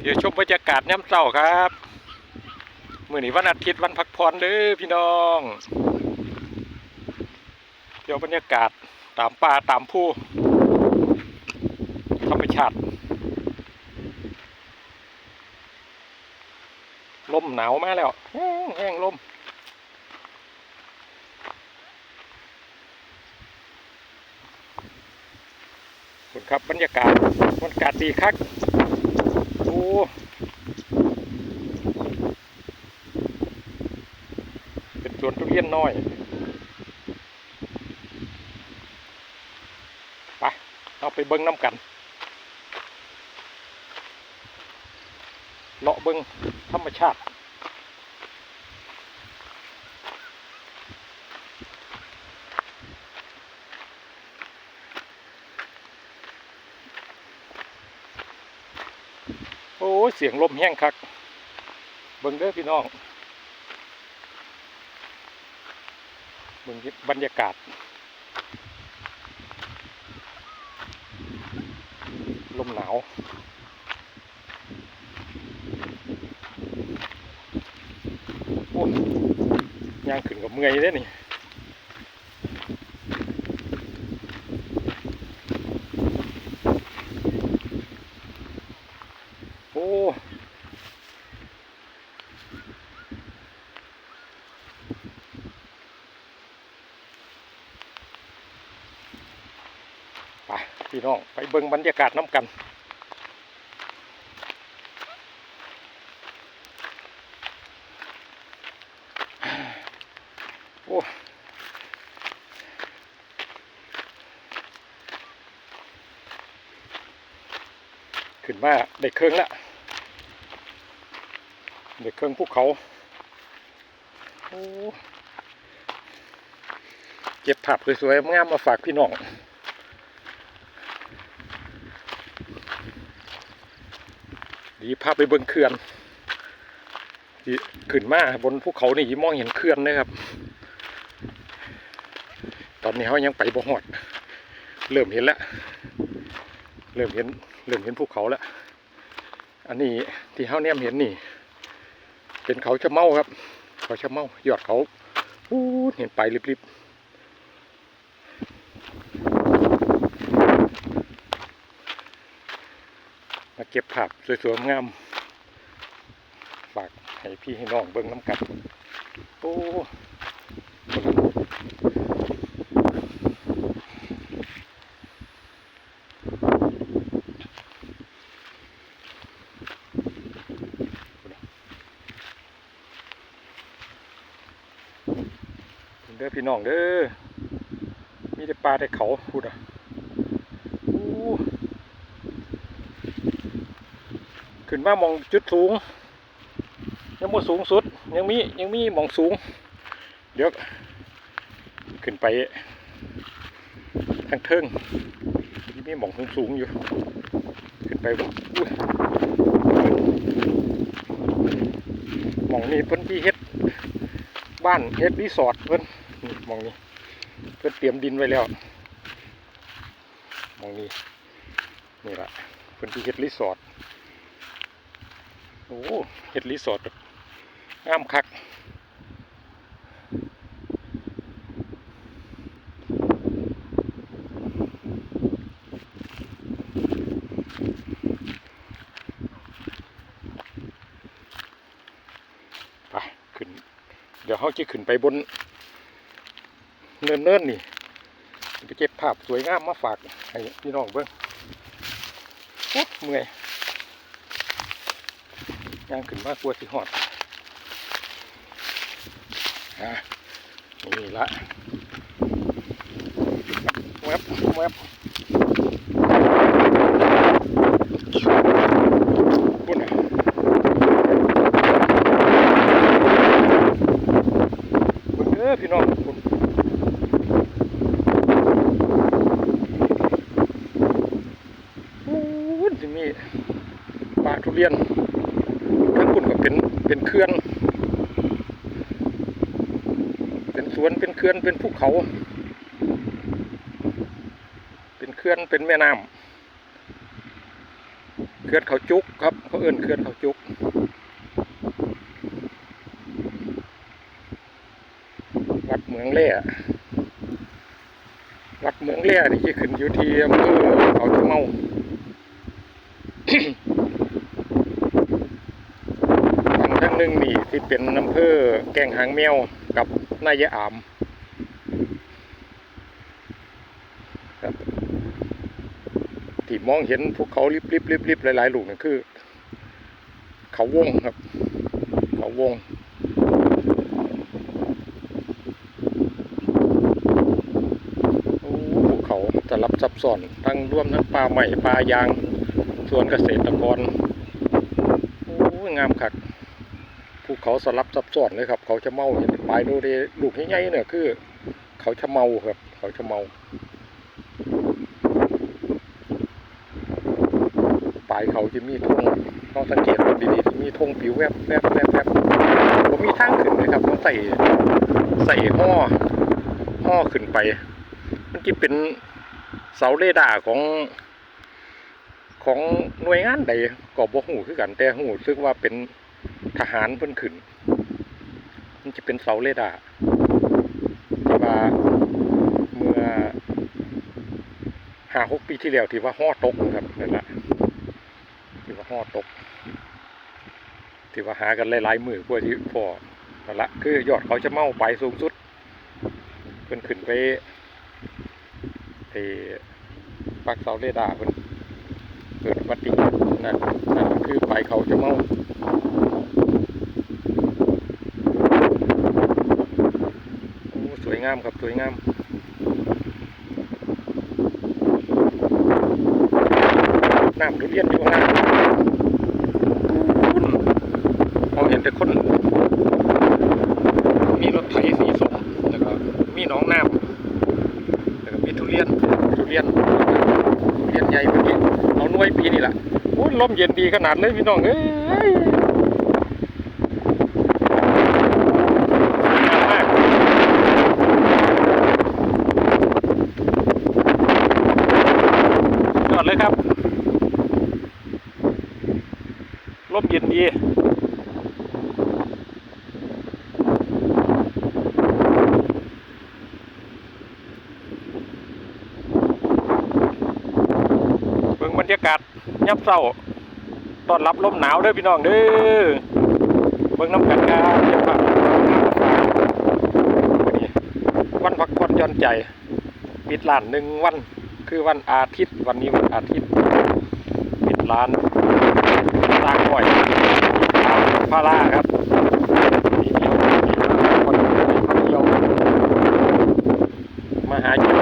เดี๋ยวชมบรรยากาศย่ำเช้าครับมื้อนี้วันอาทิตย์วันพักผ่อนเด้อพี่น้องเดี๋ยวบรรยากาศตามป่าตามผู้ธรรมชาติลมหนาวมาแล้วแห้งแห้งลมคุณครับบรรยากาศบรรยากาศดีคัก เป็นสวนทุเรียนน้อยไปเอาไปเบิ้งน้ำกันเลาะเบิ้งธรรมชาติ เสียงลมแห้งคัก เบิ่งเด้อพี่น้อง เบิ่งบรรยากาศ ลมหนาวโอ้ยย่างขึ้นกับเมื่อยเด้อนี่ โอ้ ไป พี่น้อง ไปเบิ่งบรรยากาศน้ำกัน โอ้ขึ้นมาได้เครื่องแล้วได้เครื่องภูเขาโอ้เก็บผับสวยๆงามมาฝากพี่น้อง ดีพาไปเบิ่งเขื่อนขึ้นมาบนภูเขานี่มองเห็นเขื่อนเลยครับ ตอนนี้เขายังไปบ่ฮอด เริ่มเห็นแล้ว เริ่มเห็น เริ่มเห็นภูเขาแล้ว อันนี้ที่เขาเนี่ยเห็นนี่ เป็นเขาชะเมาครับ เขาชะเมายอดเขาอู้เห็นไปริบ มาเก็บภาพสวยๆงามฝากให้พี่ให้น้องเบิ่งน้ำกันโอ้เด้อพี่น้องเด้อมีแต่ปลาแต่เขาพูดอะโอ้ ขึ้นมามองจุดสูง ยังบ่สูงสุด ยังมียังมีมองสูง เดี๋ยวขึ้นไปทางเทิงยังมีมองสูงสูงอยู่ ขึ้นไปบ่อุ้ยหมองนี้เพิ่นที่เฮ็ดบ้านเฮ็ดรีสอร์ทเพิ่นมองนี้เพิ่นเตรียมดินไว้แล้วมองนี้นี่ละเพิ่นที่เฮ็ดรีสอร์ท โอ้เฮ็ดรีสอร์ทงามคักไปขึ้น เดี๋ยวเขาจะขึ้นไปบน เนินเนินๆนี่ไปเก็บภาพสวยงามมาฝากให้พี่น้องเบิ่งเมื่อย ย่างขึ้นมากลัวสิหอดอะนี่ละแวบแวบพุ่นน่ะเบิ่งเด้อพี่น้องผมโอ้ยสิมีป่าทุเรียน เป็นเป็นเขื่อน เป็นสวนเป็นเขื่อนเป็นภูเขา เป็นเขื่อนเป็นแม่น้ำเขื่อนเขาจุกครับเขาเอื้นเขื่อนเขาจุกวัดเมืองเล่วัดเมืองเล่นี่ที่ขึ้นอยู่ที่อำเภอเขาชะเมา ฝั่งทาง หนึ่งนี่ที่เป็นอำเภอแก่งหางแมวกับนายายอามครับที่มองเห็นภูเขาริบริบริบริบหลายๆลูกนั่นคือ เขาวงครับ เขาวงโอ้ภูเขาจะรับซับซ้อนทั้งร่วมทั้งป่าใหม่ป่ายาง สวนเกษตรกร โอ้ยงามคัก ภูเขาสลับซับซ้อนเลยครับ เขาจะเมาเห็นปลายดูดีลูกใหญ่ๆเนี่ยคือ เขาจะเมาครับ เขาจะเมาปลายเขาจะมีธงต้องสังเกตดูดีๆมีธงผิวแวบแวบแวบแวบผมมีทางขึ้นเลยครับต้องใส่ใส่ห่อห่อขึ้นไป มันจะเป็นเสาเรดาร์ของของหน่วยงานใดก็บ่ฮู้คือกันแต่ฮู้ซึกว่าเป็น ทหารเพิ่นขึ้น มันจะเป็นเสาเรดาร์ที่ว่าเมื่อห้าหกปีที่แล้วที่ว่าฮอตกนะครับนั่นแหละที่ว่าฮอตกที่ว่าหากันหลายๆมือกว่าที่พอนั่นละคือยอดเขาจะเมาไปสูงสุดเพิ่นขึ้นไปไอ้ปักเสาเรดาร์เพิ่นเกิดอุบัติเหนั่นนั่นคือไปเขาจะเมาโอ้สวยงามครับสวยงามน้ำทุเรียนอยู่ข้างหน้าเราเห็นแต่คน มีรถไถสีส้มแล้วก็มีหน้องน้ำแล้วก็มีทุเรียน ทุเรียน ทุเรียนใหญ่เมื่อกี้เอาหน่วยปีนี่แหละโอ้ยลมเย็นดีขนาดเลยพี่น้องเอ้ยมากยอด เลยครับลมเย็นดีเบิ่งบรรยากาศยับเศร้าต้อนรับลมหนาวเด้อพี่น้องเด้อเบิ่งน้ำกันครับเดี๋ยวครับนี่วันพักผ่อนย่อนใจ ปิดร้านหนึ่งวัน คือวันอาทิตย์วันนี้วันอาทิตย์ปิดร้านสร้างหน่อยพาร่าครับมีเดียวคนเดียวมาหาอยู่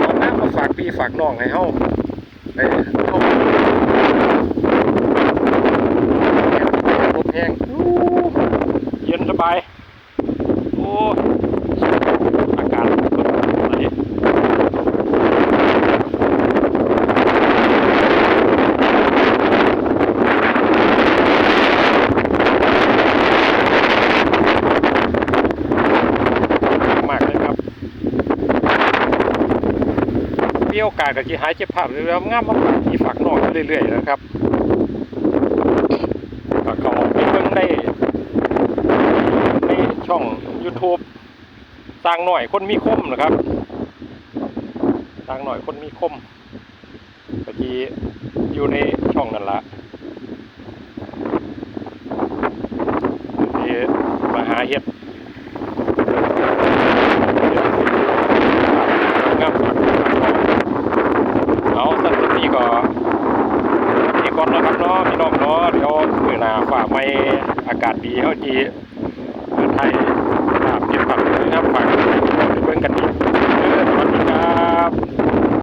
เอาน้ำมาฝากพี่ฝากน้องให้เฮาไปเข้าลมแห้งอู้เย็นสบาย โอ้อากาศสดใสมากเลยครับ มีโอกาสกับที่หายเจ็บภาพเรื่อยๆงามมาฝากที่ฝากนองอยู่เรื่อยๆนะครับก็ขออกไปเบิ่งได้ในช่อง YouTube สร้างหน่อยคนมีคมนะครับสร้างหน่อยคนมีคมก็ที่อยู่ในช่องนั่นละที่มาหาเห็ดงามเอาสักทีก็สักทีก่อนนะครับเนาะพี่น้องเนาะเดี๋ยวมือหน้าฝ่าไม่ อาก